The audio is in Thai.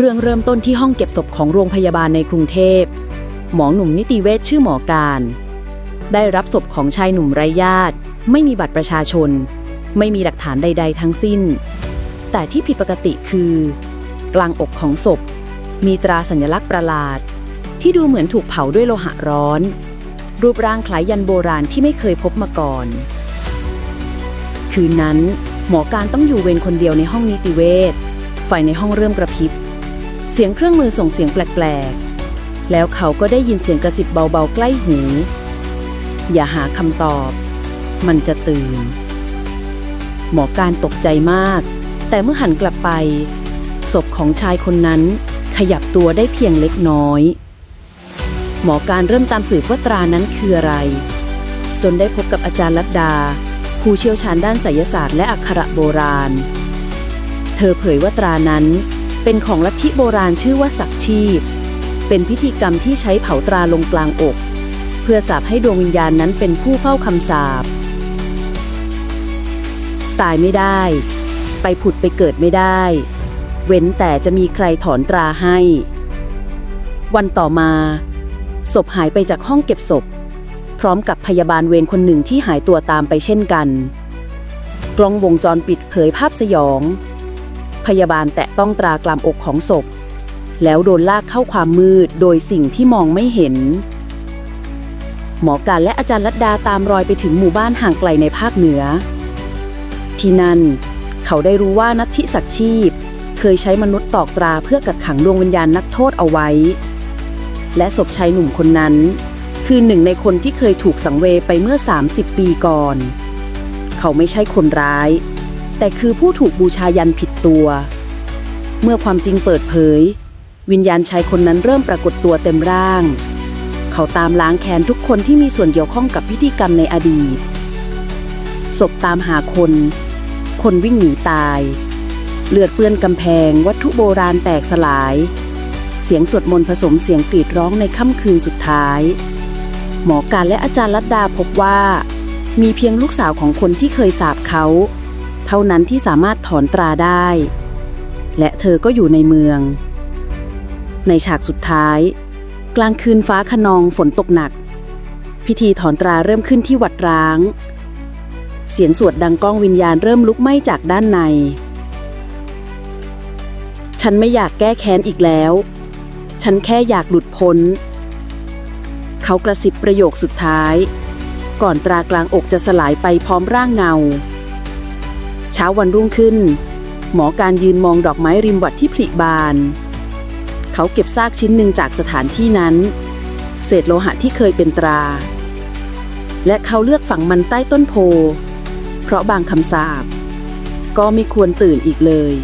เรื่องเริ่มต้นที่ห้องเก็บศพของโรงพยาบาลในกรุงเทพ หมอหนุ่มนิติเวชชื่อหมอการ ได้รับศพของชายหนุ่มไร้ญาติ ไม่มีบัตรประชาชน ไม่มีหลักฐานใด ๆ ทั้งสิ้น แต่ที่ผิดปกติคือ กลางอกของศพ มีตราสัญลักษณ์ประหลาด ที่ดูเหมือนถูกเผาด้วยโลหะร้อน รูปร่างคล้ายยันโบราณที่ไม่เคยพบมาก่อน คืนนั้น หมอการต้องอยู่เวรคนเดียวในห้องนิติเวชไฟในห้องเริ่มกระพริบ เสียงเครื่องมือส่งเสียงแปลกๆ แล้วเขาก็ได้ยินเสียงกระซิบเบาๆ ใกล้หู อย่าหาคำตอบ มันจะตื่น หมอการตกใจมาก แต่เมื่อหันกลับไปศพของชายคนนั้นขยับตัวได้เพียงเล็กน้อย หมอการเริ่มตามสืบว่าตรานั้นคืออะไร จนได้พบกับอาจารย์ลัดดา ผู้เชี่ยวชาญด้านไสยศาสตร์และอักขระโบราณ เธอเผยว่าตรานั้น เป็นของลัทธิโบราณชื่อว่าศักชีพ เป็นพิธีกรรมที่ใช้เผาตราลงกลางอก เพื่อสาบให้ดวงวิญญาณนั้นเป็นผู้เฝ้าคำสาปตายไม่ได้ ไปผุดไปเกิดไม่ได้ เว้นแต่จะมีใครถอนตราให้ วันต่อมา ศพหายไปจากห้องเก็บศพ พร้อมกับพยาบาลเวรคนหนึ่งที่หายตัวตามไปเช่นกัน กล้องวงจรปิดเผยภาพสยอง พยาบาลแตะต้องตรากลามอกของศพ แล้วโดนลากเข้าความมืดโดยสิ่งที่มองไม่เห็น หมอการและอาจารย์ลัดดาตามรอยไปถึงหมู่บ้านห่างไกลในภาคเหนือ ที่นั่น เขาได้รู้ว่านัทธิศักชีพ เคยใช้มนุษย์ตอกตราเพื่อกักขังดวงวิญญาณนักโทษเอาไว้ และศพชายหนุ่มคนนั้น คือหนึ่งในคนที่เคยถูกสังเวยไปเมื่อ 30 ปีก่อน เขาไม่ใช่คนร้าย แต่คือผู้ถูกบูชายันผิดตัว เมื่อความจริงเปิดเผย วิญญาณชายคนนั้นเริ่มปรากฏตัวเต็มร่าง เขาตามล้างแค้นทุกคนที่มีส่วนเกี่ยวข้องกับพิธีกรรมในอดีตศพตามหาคน คนวิ่งหนีตาย เลือดเปื้อนกำแพง วัตถุโบราณแตกสลาย เสียงสวดมนต์ผสมเสียงกรีดร้องในค่ำคืนสุดท้าย หมอการและอาจารย์ลัดดาพบว่า มีเพียงลูกสาวของคนที่เคยสาบเขา เท่านั้นที่สามารถถอนตราได้ และเธอก็อยู่ในเมือง ในฉากสุดท้าย กลางคืนฟ้าขนองฝนตกหนัก พิธีถอนตราเริ่มขึ้นที่วัดร้าง เสียงสวดดังก้องวิญญาณเริ่มลุกไหม้จากด้านใน ฉันไม่อยากแก้แค้นอีกแล้ว ฉันแค่อยากหลุดพ้น เขากระซิบประโยคสุดท้ายก่อนตรากลางอกจะสลายไปพร้อมร่างเงา เช้าวันรุ่งขึ้น หมอการยืนมองดอกไม้ริมวัดที่ผลิบาน เขาเก็บซากชิ้นหนึ่งจากสถานที่นั้น เศษโลหะที่เคยเป็นตรา และเขาเลือกฝังมันใต้ต้นโพ เพราะบางคำสาปก็ไม่ควรตื่นอีกเลย